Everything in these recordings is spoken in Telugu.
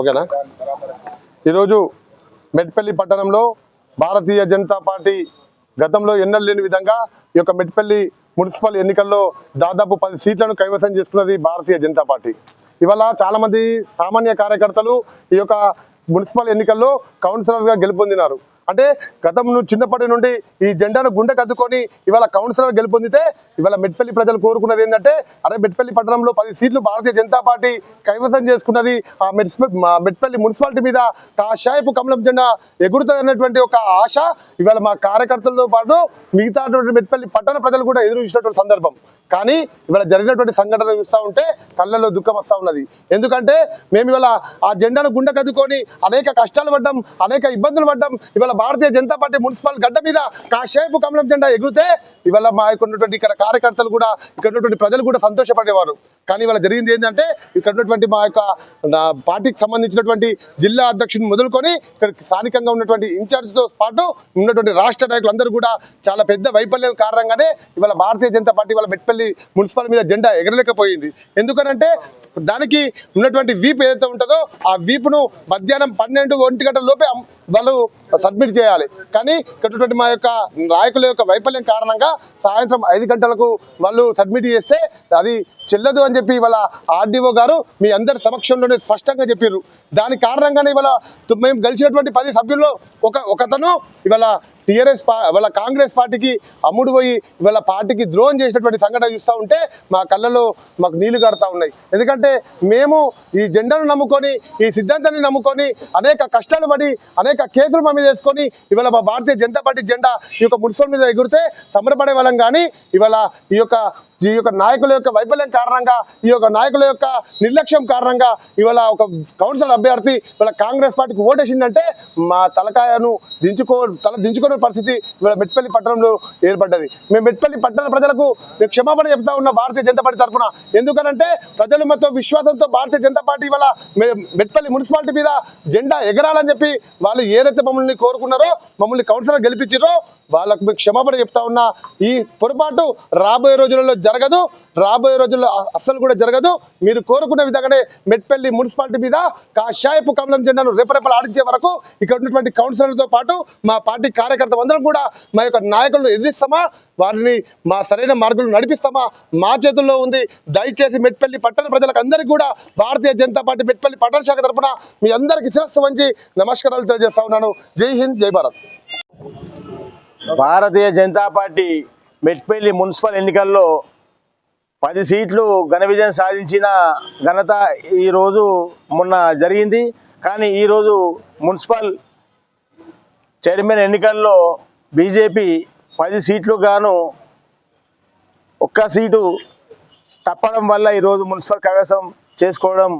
ఓకేనా? ఈరోజు మెట్పల్లి పట్టణంలో భారతీయ జనతా పార్టీ గతంలో ఎన్నడూ లేని విధంగా ఈ యొక్క మెట్పల్లి మున్సిపల్ ఎన్నికల్లో దాదాపు పది సీట్లను కైవసం చేసుకున్నది భారతీయ జనతా పార్టీ. ఇవాళ చాలామంది సామాన్య కార్యకర్తలు ఈ యొక్క మున్సిపల్ ఎన్నికల్లో కౌన్సిలర్గా గెలుపొందినారు. అంటే గతం చిన్నప్పటి నుండి ఈ జెండాను గుండె కద్దుకొని ఇవాళ కౌన్సిలర్ గెలుపొందితే ఇవాళ మెట్పల్లి ప్రజలు కోరుకున్నది ఏంటంటే అరే మెట్పల్లి పట్టణంలో పది సీట్లు భారతీయ జనతా పార్టీ కైవసం చేసుకున్నది ఆ మా మెట్పల్లి మున్సిపాలిటీ మీద కాషాయపు కమలం జెండా ఎగురుతుంది అన్నటువంటి ఒక ఆశ ఇవాళ మా కార్యకర్తలతో పాటు మిగతా మెట్పల్లి పట్టణ ప్రజలు కూడా ఎదురు చూసినటువంటి సందర్భం. కానీ ఇవాళ జరిగినటువంటి సంఘటన చూస్తూ ఉంటే కళ్ళల్లో దుఃఖం వస్తూ ఉన్నది. ఎందుకంటే మేము ఇవాళ ఆ జెండాను గుండె కద్దుకొని అనేక కష్టాలు పడ్డం అనేక ఇబ్బందులు పడ్డం ఇవాళ భారతీయ జనతా పార్టీ మున్సిపల్ గడ్డ మీద కాసేపు కమలం జెండా ఎగిరితే ఇవాళ మా యొక్క ఉన్నటువంటి ఇక్కడ కార్యకర్తలు కూడా ఇక్కడ ఉన్నటువంటి ప్రజలు కూడా సంతోషపడేవారు. కానీ ఇవాళ జరిగింది ఏంటంటే ఇక్కడ ఉన్నటువంటి మా యొక్క పార్టీకి సంబంధించినటువంటి జిల్లా అధ్యక్షుడిని మొదలుకొని ఇక్కడ స్థానికంగా ఉన్నటువంటి ఇన్ఛార్జ్తో పాటు ఉన్నటువంటి రాష్ట్ర నాయకులందరూ కూడా చాలా పెద్ద వైఫల్యం కారణంగానే ఇవాళ భారతీయ జనతా పార్టీ వాళ్ళ మెట్పల్లి మున్సిపల్ మీద జెండా ఎగరలేకపోయింది. ఎందుకనంటే దానికి ఉన్నటువంటి వీప్ ఏదైతే ఉంటుందో ఆ వీపును మధ్యాహ్నం పన్నెండు ఒంటి గంటల లోపే వాళ్ళు సబ్మిట్ చేయాలి. కానీ ఇక్కడ మా యొక్క నాయకుల యొక్క వైఫల్యం కారణంగా సాయంత్రం ఐదు గంటలకు వాళ్ళు సబ్మిట్ చేస్తే అది చెల్లదు అని చెప్పి ఇవాళ ఆర్డీఓ గారు మీ అందరి సమక్షంలోనే స్పష్టంగా చెప్పారు దాని కారణంగానే ఇవాళ మేము గెలిచినటువంటి పది సభ్యుల్లో ఒక ఒకతను ఇవాళ టీఆర్ఎస్ ఇవాళ కాంగ్రెస్ పార్టీకి అమ్ముడు పోయి ఇవాళ పార్టీకి ద్రోహం చేసినటువంటి సంఘటన చూస్తూ ఉంటే మా కళ్ళలో మాకు నీళ్ళు కడతా ఉన్నాయి. ఎందుకంటే మేము ఈ జెండాను నమ్ముకొని ఈ సిద్ధాంతాన్ని నమ్ముకొని అనేక కష్టాలు పడి అనేక కేసులు మా మీద వేసుకొని ఇవాళ మా భారతీయ జనతా పార్టీ జెండా ఈ యొక్క మున్సిపల్ మీద ఎగురితే సంబరపడే వాళ్ళం కానీ ఇవాళ ఈ యొక్క ఈ యొక్క నాయకుల యొక్క వైఫల్యం కారణంగా ఈ యొక్క నాయకుల యొక్క నిర్లక్ష్యం కారణంగా ఇవాళ ఒక కౌన్సిలర్ అభ్యర్థి ఇవాళ కాంగ్రెస్ పార్టీకి ఓటేసిందంటే మా తలకాయను దించుకో తల దించుకొని పరిస్థితి ఇవాళ మెట్పల్లి పట్టణంలో ఏర్పడ్డది. మేము మెట్పల్లి పట్టణ ప్రజలకు మేము క్షమాపణ చెప్తా ఉన్న భారతీయ జనతా పార్టీ తరఫున. ఎందుకనంటే ప్రజలు మొత్తం విశ్వాసంతో భారతీయ జనతా పార్టీ ఇవాళ మెట్పల్లి మున్సిపాలిటీ మీద జెండా ఎగరాలని చెప్పి వాళ్ళు ఏదైతే మమ్మల్ని కోరుకున్నారో మమ్మల్ని కౌన్సిలర్ గెలిపించారో వాళ్ళకు మీకు క్షమాపణ చెప్తా ఉన్నా ఈ పొరపాటు రాబోయే రోజులలో జరగదు. రాబోయే రోజుల్లో అస్సలు కూడా జరగదు. మీరు కోరుకున్న విధంగానే మెట్పల్లి మున్సిపాలిటీ మీద కాషాయపు కమలం జెండాను రేపరేపలు ఆడించే వరకు ఇక్కడ ఉన్నటువంటి కౌన్సిలర్లతో పాటు మా పార్టీ కార్యకర్త అందరం కూడా మా యొక్క నాయకులను ఎదిరిస్తామా? వారిని మా సరైన మార్గంలో నడిపిస్తామా? మా చేతుల్లో ఉంది. దయచేసి మెట్పల్లి పట్టణ ప్రజలకు అందరికీ కూడా భారతీయ జనతా పార్టీ మెట్పల్లి పట్టణ శాఖ తరఫున మీ అందరికీ శిరస్సు వంచి నమస్కారాలు తెలియజేస్తా ఉన్నాను. జై హింద్ జై భారత్. భారతీయ జనతా పార్టీ మెట్పల్లి మున్సిపల్ ఎన్నికల్లో పది సీట్లు ఘన విజయం సాధించిన ఘనత ఈరోజు మొన్న జరిగింది. కానీ ఈరోజు మున్సిపల్ చైర్మన్ ఎన్నికల్లో బీజేపీ పది సీట్లు గాను ఒక్క సీటు తప్పడం వల్ల ఈరోజు మున్సిపల్ కవేశం చేసుకోవడం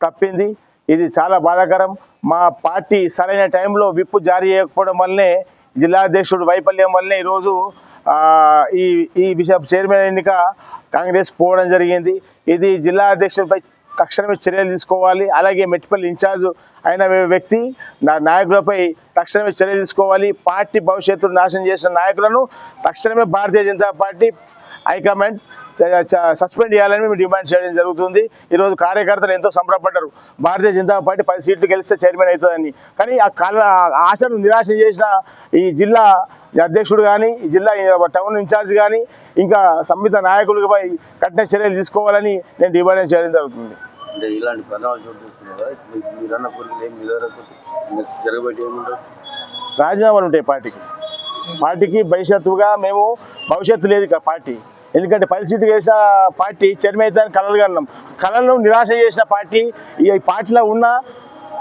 తప్పింది. ఇది చాలా బాధాకరం. మా పార్టీ సరైన టైంలో విప్పు జారీ చేయకపోవడం వల్లనే జిల్లాధ్యక్షుడు వైఫల్యం వల్లనే ఈరోజు ఈ ఈ బిషప్ చైర్మన్ ఎన్నిక కాంగ్రెస్ పోవడం జరిగింది. ఇది జిల్లా అధ్యక్షుడిపై తక్షణమే చర్యలు తీసుకోవాలి. అలాగే మెట్టిపల్లి ఇన్ఛార్జ్ అయిన వ్యక్తి నా నాయకులపై తక్షణమే చర్యలు తీసుకోవాలి. పార్టీ భవిష్యత్తును నాశనం చేసిన నాయకులను తక్షణమే Bharatiya Janata party high command suspend చేయాలని మేము డిమాండ్ చేయడం జరుగుతుంది. ఈరోజు కార్యకర్తలు ఎంతో సంబరపడ్డారు. భారతీయ జనతా పార్టీ పది సీట్లు గెలిస్తే చైర్మన్ అవుతుందని. కానీ ఆ కళ ఆశను నిరాశ చేసిన ఈ జిల్లా అధ్యక్షుడు కానీ ఈ జిల్లా టౌన్ ఇన్ఛార్జ్ కానీ ఇంకా సంబంధిత నాయకులపై కఠిన చర్యలు తీసుకోవాలని నేను డిమాండ్ చేయడం జరుగుతుంది. అంటే ఇలాంటి చోటు చేసుకున్నారా? రాజీనామాలు ఉంటాయి పార్టీకి. పార్టీకి భవిష్యత్తుగా మేము భవిష్యత్తు లేదు పార్టీ. ఎందుకంటే పది సీట్లు వేసిన పార్టీ చర్మ అవుతుందని కలలు కన్నాం. కళలను నిరాశ చేసిన పార్టీ ఈ పార్టీలో ఉన్న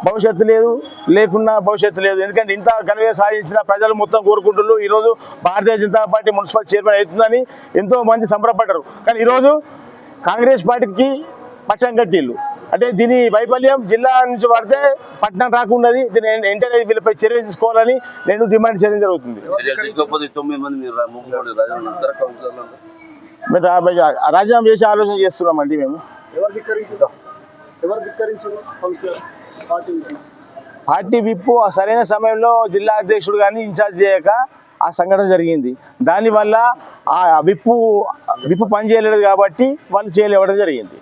భవిష్యత్తు లేదు లేకున్నా భవిష్యత్తు లేదు. ఎందుకంటే ఇంత ఘనగా సాధించిన ప్రజలు మొత్తం కోరుకుంటున్నారు. ఈరోజు Bharatiya Janata party municipal chairman అవుతుందని ఎంతో మంది సంబరపడ్డారు. కానీ ఈరోజు కాంగ్రెస్ పార్టీకి పట్టం కట్టిల్లు అంటే దీని వైఫల్యం జిల్లా నుంచి పడితే పట్టణం రాకున్నది దీని వెంటనే వీళ్ళపై చర్యలు తీసుకోవాలని నేను డిమాండ్ చేయడం జరుగుతుంది. మేము రాజీనామా చేసే ఆలోచన చేస్తున్నామండి మేము. Party whip. సరైన సమయంలో జిల్లా అధ్యక్షుడు కానీ ఇన్ఛార్జ్ చేయక ఆ సంఘటన జరిగింది. దానివల్ల ఆ విప్పు విప్పు పని చేయలేదు కాబట్టి వాళ్ళు చేయలేవడం జరిగింది.